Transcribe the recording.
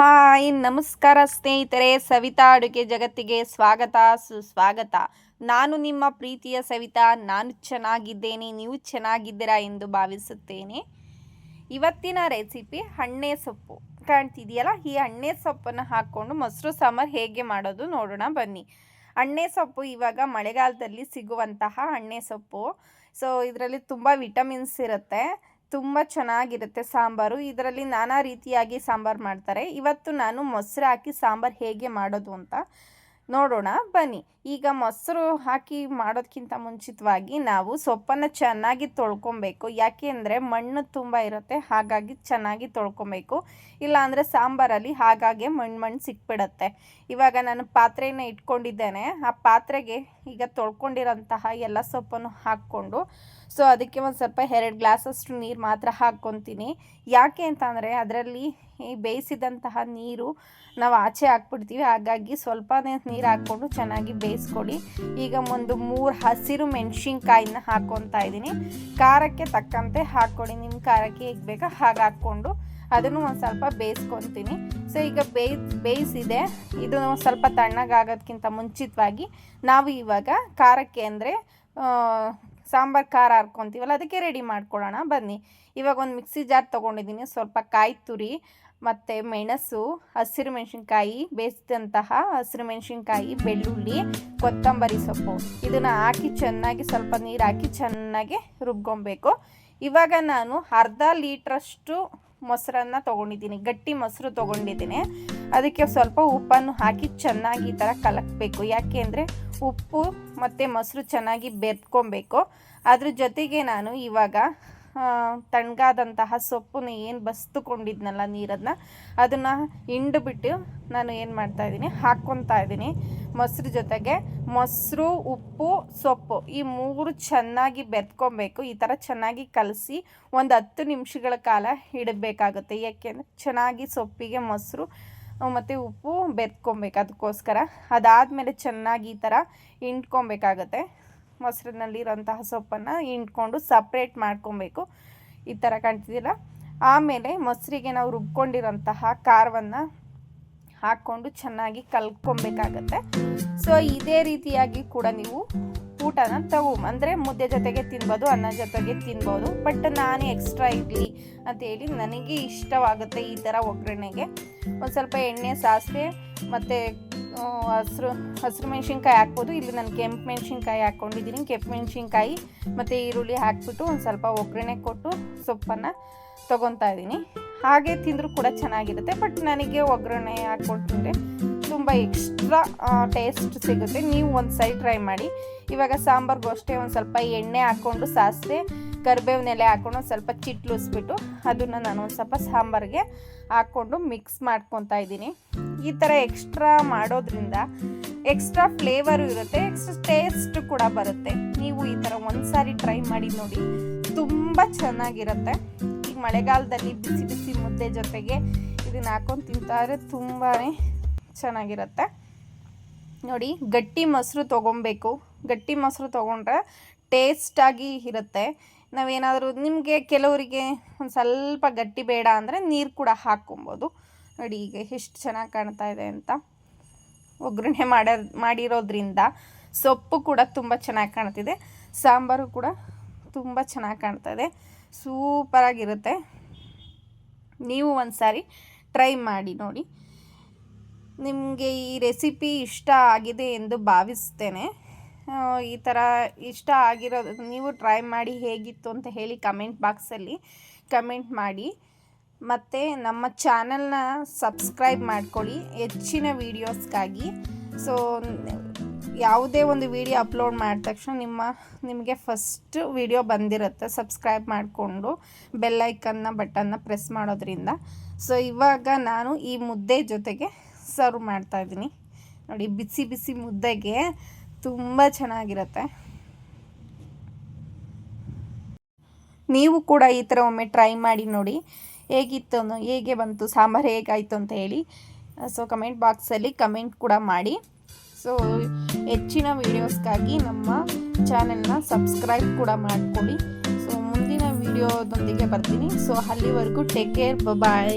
Hi, ನಮಸ್ಕಾರ ಸ್ನೇಹಿತರೆ. ಸವಿತಾ ಅಡುಗೆ ಜಗತ್ತಿಗೆ ಸ್ವಾಗತ, ಸುಸ್ವಾಗತ. ನಾನು ನಿಮ್ಮ ಪ್ರೀತಿಯ ಸವಿತಾ. ನಾನು ಚೆನ್ನಾಗಿದ್ದೇನೆ. ನೀವು ಚೆನ್ನಾಗಿದ್ದೀರಾ ಎಂದು ಭಾವಿಸುತ್ತೇನೆ. ಇವತ್ತಿನ ರೆಸಿಪಿ ಹಣ್ಣೆ ಸೊಪ್ಪು. ಕಾಣ್ತಿದೆಯಲ್ಲ, ಈ ಹಣ್ಣೆ ಸೊಪ್ಪನ್ನು ಹಾಕ್ಕೊಂಡು ಮೊಸರು, ಸಾಂಬಾರು ಹೇಗೆ ಮಾಡೋದು ನೋಡೋಣ ಬನ್ನಿ. ಹಣ್ಣೆ ಸೊಪ್ಪು ಇವಾಗ ಮಳೆಗಾಲದಲ್ಲಿ ಸಿಗುವಂತಹ ಹಣ್ಣೆ ಸೊಪ್ಪು. ಸೊ ಇದರಲ್ಲಿ ತುಂಬ ವಿಟಮಿನ್ಸ್ ಇರುತ್ತೆ. ತುಂಬ ಚೆನ್ನಾಗಿರುತ್ತೆ ಸಾಂಬಾರು. ಇದರಲ್ಲಿ ನಾನಾ ರೀತಿಯಾಗಿ ಸಾಂಬಾರು ಮಾಡ್ತಾರೆ. ಇವತ್ತು ನಾನು ಮೊಸರು ಹಾಕಿ ಸಾಂಬಾರು ಹೇಗೆ ಮಾಡೋದು ಅಂತ ನೋಡೋಣ, ಬನ್ನಿ. ಈಗ ಮೊಸರು ಹಾಕಿ ಮಾಡೋದಕ್ಕಿಂತ ಮುಂಚಿತವಾಗಿ ನಾವು ಸೊಪ್ಪನ್ನು ಚೆನ್ನಾಗಿ ತೊಳ್ಕೊಬೇಕು. ಯಾಕೆ ಅಂದರೆ ಮಣ್ಣು ತುಂಬ ಇರುತ್ತೆ, ಹಾಗಾಗಿ ಚೆನ್ನಾಗಿ ತೊಳ್ಕೊಬೇಕು. ಇಲ್ಲಾಂದರೆ ಸಾಂಬಾರಲ್ಲಿ ಹಾಗಾಗಿ ಮಣ್ಣು ಮಣ್ಣು ಸಿಕ್ಬಿಡತ್ತೆ. ಇವಾಗ ನಾನು ಪಾತ್ರೆಯನ್ನು ಇಟ್ಕೊಂಡಿದ್ದೇನೆ. ಆ ಪಾತ್ರೆಗೆ ಈಗ ತೊಳ್ಕೊಂಡಿರೋಂತಹ ಎಲ್ಲ ಸೊಪ್ಪನ್ನು ಹಾಕ್ಕೊಂಡು, ಸೊ ಅದಕ್ಕೆ ಒಂದು ಸ್ವಲ್ಪ ಎರಡು ಗ್ಲಾಸಷ್ಟು ನೀರು ಮಾತ್ರ ಹಾಕ್ಕೊತೀನಿ. ಯಾಕೆ ಅಂತಂದರೆ ಅದರಲ್ಲಿ ಈ ಬೇಯಿಸಿದಂತಹ ನೀರು ನಾವು ಆಚೆ ಹಾಕ್ಬಿಡ್ತೀವಿ. ಹಾಗಾಗಿ ಸ್ವಲ್ಪ ನೀರು ಹಾಕ್ಕೊಂಡು ಚೆನ್ನಾಗಿ ಬೇಯಿಸ್ಕೊಡಿ ಈಗ ಒಂದು ಮೂರು ಹಸಿರು ಮೆಣಸಿನ್ಕಾಯಿನ ಹಾಕ್ಕೊತಾ ಇದ್ದೀನಿ. ಖಾರಕ್ಕೆ ತಕ್ಕಂತೆ ಹಾಕ್ಕೊಡಿ ನಿಮ್ಮ ಖಾರಕ್ಕೆ ಹೇಗೆ ಬೇಕೋ ಹಾಗೆ ಹಾಕ್ಕೊಂಡು ಅದನ್ನು ಒಂದು ಸ್ವಲ್ಪ ಬೇಯಿಸ್ಕೊತೀನಿ. ಸೊ ಈಗ ಬೇಯ್ ಬೇಯಿಸಿದೆ. ಇದು ಸ್ವಲ್ಪ ತಣ್ಣಗಾಗೋದಕ್ಕಿಂತ ಮುಂಚಿತವಾಗಿ ನಾವು ಇವಾಗ ಖಾರಕ್ಕೆ ಅಂದರೆ ಸಾಂಬಾರು ಖಾರ ಹಾಕ್ಕೊತೀವಲ್ಲ ಅದಕ್ಕೆ ರೆಡಿ ಮಾಡ್ಕೊಳ್ಳೋಣ. ಬನ್ನಿ. ಇವಾಗ ಒಂದು ಮಿಕ್ಸಿ ಜಾರ್ ತೊಗೊಂಡಿದ್ದೀನಿ. ಸ್ವಲ್ಪ ಕಾಯಿ ತುರಿ ಮತ್ತು ಮೆಣಸು, ಹಸಿರು ಮೆಣಸಿನ್ಕಾಯಿ, ಬೇಯಿಸಿದಂತಹ ಹಸಿರು ಮೆಣಸಿನ್ಕಾಯಿ, ಬೆಳ್ಳುಳ್ಳಿ, ಕೊತ್ತಂಬರಿ ಸೊಪ್ಪು. ಇದನ್ನು ಹಾಕಿ ಚೆನ್ನಾಗಿ ಸ್ವಲ್ಪ ನೀರು ಹಾಕಿ ಚೆನ್ನಾಗಿ ರುಬ್ಕೊಬೇಕು. ಇವಾಗ ನಾನು ಅರ್ಧ ಲೀಟ್ರಷ್ಟು ಮೊಸರನ್ನು ತೊಗೊಂಡಿದ್ದೀನಿ. ಗಟ್ಟಿ ಮೊಸರು ತೊಗೊಂಡಿದ್ದೀನಿ. ಅದಕ್ಕೆ ಸ್ವಲ್ಪ ಉಪ್ಪನ್ನು ಹಾಕಿ ಚೆನ್ನಾಗಿ ಈ ಥರ ಕಲಕಬೇಕು. ಯಾಕೆ ಅಂದರೆ ಉಪ್ಪು ಮತ್ತು ಮೊಸರು ಚೆನ್ನಾಗಿ ಬೆರ್ಕೊಬೇಕು ಅದ್ರ ಜೊತೆಗೆ ನಾನು ಇವಾಗ ತಣ್ಣಗಾದಂತಹ ಸೊಪ್ಪನ್ನ ಏನು ಬಸ್ತುಕೊಂಡಿದ್ನಲ್ಲ ನೀರನ್ನು ಅದನ್ನು ಹಿಂಡುಬಿಟ್ಟು ನಾನು ಏನು ಮಾಡ್ತಾಯಿದ್ದೀನಿ ಹಾಕ್ಕೊತಾ ಇದ್ದೀನಿ. ಮೊಸರು ಜೊತೆಗೆ ಮೊಸರು, ಉಪ್ಪು, ಸೊಪ್ಪು ಈ ಮೂರು ಚೆನ್ನಾಗಿ ಬೆರ್ಕೊಬೇಕು ಈ ಥರ ಚೆನ್ನಾಗಿ ಕಲಸಿ ಒಂದು ಹತ್ತು ನಿಮಿಷಗಳ ಕಾಲ ಇಡಬೇಕಾಗುತ್ತೆ. ಯಾಕೆಂದರೆ ಚೆನ್ನಾಗಿ ಸೊಪ್ಪಿಗೆ ಮೊಸರು, ಮತ್ತು ಉಪ್ಪು ಬೆರ್ಕೊಬೇಕು ಅದಕ್ಕೋಸ್ಕರ ಅದಾದಮೇಲೆ ಚೆನ್ನಾಗಿ ಈ ಥರ ಹಿಂಡ್ಕೊಬೇಕಾಗತ್ತೆ. ಮೊಸರಿನಲ್ಲಿರೋಂತಹ ಸೊಪ್ಪನ್ನು ಹಿಂಡ್ಕೊಂಡು ಸಪ್ರೇಟ್ ಮಾಡ್ಕೊಬೇಕು. ಈ ಥರ ಕಾಣ್ತಿದ್ದಿಲ್ಲ ಆಮೇಲೆ ಮೊಸರಿಗೆ ನಾವು ರುಬ್ಕೊಂಡಿರೋಂತಹ ಖಾರವನ್ನು ಹಾಕ್ಕೊಂಡು ಚೆನ್ನಾಗಿ ಕಲ್ಕೊಬೇಕಾಗತ್ತೆ ಸೊ ಇದೇ ರೀತಿಯಾಗಿ ಕೂಡ ನೀವು ಊಟನ ತಗೋ, ಅಂದರೆ ಮುದ್ದೆ ಜೊತೆಗೆ ತಿನ್ಬೋದು, ಅನ್ನ ಜೊತೆಗೆ ತಿನ್ಬೋದು. ಬಟ್ ನಾನು ಎಕ್ಸ್ಟ್ರಾ ಇರಲಿ ಅಂತೇಳಿ ನನಗೆ ಇಷ್ಟವಾಗುತ್ತೆ ಈ ಥರ ಒಗ್ಗರಣೆಗೆ. ಒಂದು ಸ್ವಲ್ಪ ಎಣ್ಣೆ, ಸಾಸಿವೆ ಮತ್ತು ಹಸಿರು ಹಸಿರು ಮೆಣಸಿನ್ಕಾಯಿ ಹಾಕ್ಬೋದು. ಇಲ್ಲಿ ನಾನು ಕೆಂಪು ಮೆಣಸಿನ್ಕಾಯಿ ಹಾಕ್ಕೊಂಡಿದ್ದೀನಿ. ಕೆಂಪು ಮೆಣಸಿನ್ಕಾಯಿ ಮತ್ತು ಈರುಳ್ಳಿ ಹಾಕ್ಬಿಟ್ಟು ಒಂದು ಸ್ವಲ್ಪ ಒಗ್ಗರಣೆ ಕೊಟ್ಟು ಸೊಪ್ಪನ್ನು ತೊಗೊತಾ ಇದ್ದೀನಿ. ಹಾಗೆ ತಿಂದರೂ ಕೂಡ ಚೆನ್ನಾಗಿರುತ್ತೆ. ಬಟ್ ನನಗೆ ಒಗ್ಗರಣೆ ಹಾಕ್ಕೊಟ್ಟಿದ್ರೆ ತುಂಬ ಎಕ್ಸ್ಟ್ರಾ ಟೇಸ್ಟ್ ಸಿಗುತ್ತೆ. ನೀವು ಒಂದು ಸೈಡ್ ಟ್ರೈ ಮಾಡಿ. ಇವಾಗ ಸಾಂಬಾರ್ಗೂ ಅಷ್ಟೇ ಒಂದು ಸ್ವಲ್ಪ ಎಣ್ಣೆ ಹಾಕ್ಕೊಂಡು ಸಾಸಿವೆ, ಕರಿಬೇವಿನೆಲೆ ಹಾಕ್ಕೊಂಡು ಒಂದು ಸ್ವಲ್ಪ ಚಿಟ್ಲುಸ್ಬಿಟ್ಟು ಅದನ್ನು ನಾನು ಒಂದು ಸ್ವಲ್ಪ ಸಾಂಬಾರಿಗೆ ಹಾಕ್ಕೊಂಡು ಮಿಕ್ಸ್ ಮಾಡ್ಕೊತಾ ಇದ್ದೀನಿ. ಈ ಥರ ಎಕ್ಸ್ಟ್ರಾ ಮಾಡೋದ್ರಿಂದ ಎಕ್ಸ್ಟ್ರಾ ಫ್ಲೇವರು ಇರುತ್ತೆ ಎಕ್ಸ್ಟ್ರಾ ಟೇಸ್ಟ್ ಕೂಡ ಬರುತ್ತೆ. ನೀವು ಈ ಥರ ಒಂದು ಸಾರಿ ಟ್ರೈ ಮಾಡಿ ನೋಡಿ, ತುಂಬ ಚೆನ್ನಾಗಿರುತ್ತೆ. ಈಗ ಮಳೆಗಾಲದಲ್ಲಿ ಬಿಸಿ ಬಿಸಿ ಮುದ್ದೆ ಜೊತೆಗೆ ಇದನ್ನ ಹಾಕೊಂಡು ತಿಂತಾರೆ ತುಂಬಾ ಚೆನ್ನಾಗಿರುತ್ತೆ. ನೋಡಿ, ಗಟ್ಟಿ ಮೊಸರು ತೊಗೊಬೇಕು. ಗಟ್ಟಿ ಮೊಸರು ತೊಗೊಂಡ್ರೆ ಟೇಸ್ಟಾಗಿ ಇರುತ್ತೆ. ನಾವೇನಾದರೂ, ನಿಮಗೆ ಕೆಲವರಿಗೆ ಒಂದು ಸ್ವಲ್ಪ ಗಟ್ಟಿ ಬೇಡ ಅಂದರೆ ನೀರು ಕೂಡ ಹಾಕ್ಕೊಬೋದು. ನೋಡಿ ಈಗ ಎಷ್ಟು ಚೆನ್ನಾಗಿ ಕಾಣ್ತಾ ಇದೆ ಅಂತ. ಒಗ್ಗರಣೆ ಮಾಡೋ, ಮಾಡಿರೋದ್ರಿಂದ ಸೊಪ್ಪು ಕೂಡ ತುಂಬ ಚೆನ್ನಾಗಿ ಕಾಣ್ತಿದೆ. ಸಾಂಬಾರು ಕೂಡ ತುಂಬ ಚೆನ್ನಾಗಿ ಕಾಣ್ತಾ ಇದೆ. ಸೂಪರಾಗಿರುತ್ತೆ. ನೀವು ಒಂದು ಸಾರಿ ಟ್ರೈ ಮಾಡಿ ನೋಡಿ. ನಿಮಗೆ ಈ ರೆಸಿಪಿ ಇಷ್ಟ ಆಗಿದೆ ಎಂದು ಭಾವಿಸ್ತೇನೆ. ಈ ಥರ ಇಷ್ಟ ಆಗಿರೋದು ನೀವು ಟ್ರೈ ಮಾಡಿ ಹೇಗಿತ್ತು ಅಂತ ಹೇಳಿ ಕಮೆಂಟ್ ಬಾಕ್ಸಲ್ಲಿ ಕಮೆಂಟ್ ಮಾಡಿ. ಮತ್ತು ನಮ್ಮ ಚಾನಲ್ನ ಸಬ್ಸ್ಕ್ರೈಬ್ ಮಾಡ್ಕೊಳ್ಳಿ, ಹೆಚ್ಚಿನ ವೀಡಿಯೋಸ್ಗಾಗಿ ಸೊ ಯಾವುದೇ ಒಂದು ವಿಡಿಯೋ ಅಪ್ಲೋಡ್ ಮಾಡಿದ ತಕ್ಷಣ ನಿಮ್ಮ, ನಿಮಗೆ ಫಸ್ಟ್ ವಿಡಿಯೋ ಬಂದಿರುತ್ತೆ ಸಬ್ಸ್ಕ್ರೈಬ್ ಮಾಡಿಕೊಂಡು ಬೆಲ್ಲೈಕನ್ನ ಬಟನ್ನ ಪ್ರೆಸ್ ಮಾಡೋದ್ರಿಂದ. ಸೊ ಇವಾಗ ನಾನು ಈ ಮುದ್ದೆ ಜೊತೆಗೆ ಸರ್ವ್ ಮಾಡ್ತಾಯಿದ್ದೀನಿ ನೋಡಿ, ಬಿಸಿ ಬಿಸಿ ಮುದ್ದೆಗೆ ತುಂಬ ಚೆನ್ನಾಗಿರುತ್ತೆ. ನೀವು ಕೂಡ ಈ ಥರ ಒಮ್ಮೆ ಟ್ರೈ ಮಾಡಿ ನೋಡಿ. ಹೇಗಿತ್ತು ಹೇಗೆ ಬಂತು, ಸಾಂಬಾರು ಹೇಗಾಯಿತು ಅಂತ ಹೇಳಿ ಸೊ ಕಮೆಂಟ್ ಬಾಕ್ಸಲ್ಲಿ ಕಮೆಂಟ್ ಕೂಡ ಮಾಡಿ. ಸೊ ಹೆಚ್ಚಿನ ವೀಡಿಯೋಸ್ಗಾಗಿ ನಮ್ಮ ಚಾನೆಲ್ನ ಸಬ್ಸ್ಕ್ರೈಬ್ ಕೂಡ ಮಾಡಿಕೊಳ್ಳಿ. ಸೊ ಮುಂದಿನ ವೀಡಿಯೋದೊಂದಿಗೆ ಬರ್ತೀನಿ. ಸೊ ಅಲ್ಲಿವರೆಗೂ ಟೇಕ್ ಕೇರ್ ಬಾಯ್